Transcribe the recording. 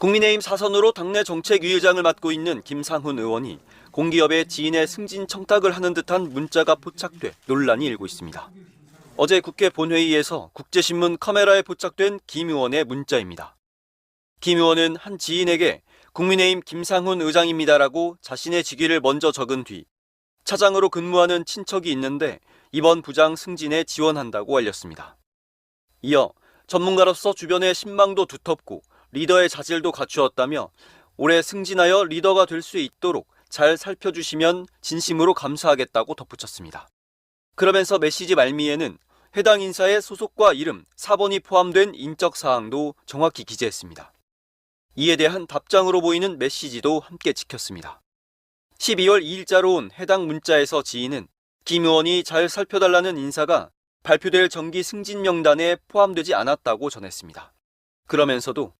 국민의힘 사선으로 당내 정책위의장을 맡고 있는 김상훈 의원이 공기업의 지인의 승진 청탁을 하는 듯한 문자가 포착돼 논란이 일고 있습니다. 어제 국회 본회의에서 국제신문 카메라에 포착된 김 의원의 문자입니다. 김 의원은 한 지인에게 국민의힘 김상훈 의장입니다라고 자신의 직위를 먼저 적은 뒤 차장으로 근무하는 친척이 있는데 이번 부장 승진에 지원한다고 알렸습니다. 이어 전문가로서 주변의 신망도 두텁고 리더의 자질도 갖추었다며 올해 승진하여 리더가 될 수 있도록 잘 살펴주시면 진심으로 감사하겠다고 덧붙였습니다. 그러면서 메시지 말미에는 해당 인사의 소속과 이름, 사본이 포함된 인적 사항도 정확히 기재했습니다. 이에 대한 답장으로 보이는 메시지도 함께 찍혔습니다. 12월 2일자로 온 해당 문자에서 지인은 김 의원이 잘 살펴달라는 인사가 발표될 정기 승진 명단에 포함되지 않았다고 전했습니다. 그러면서도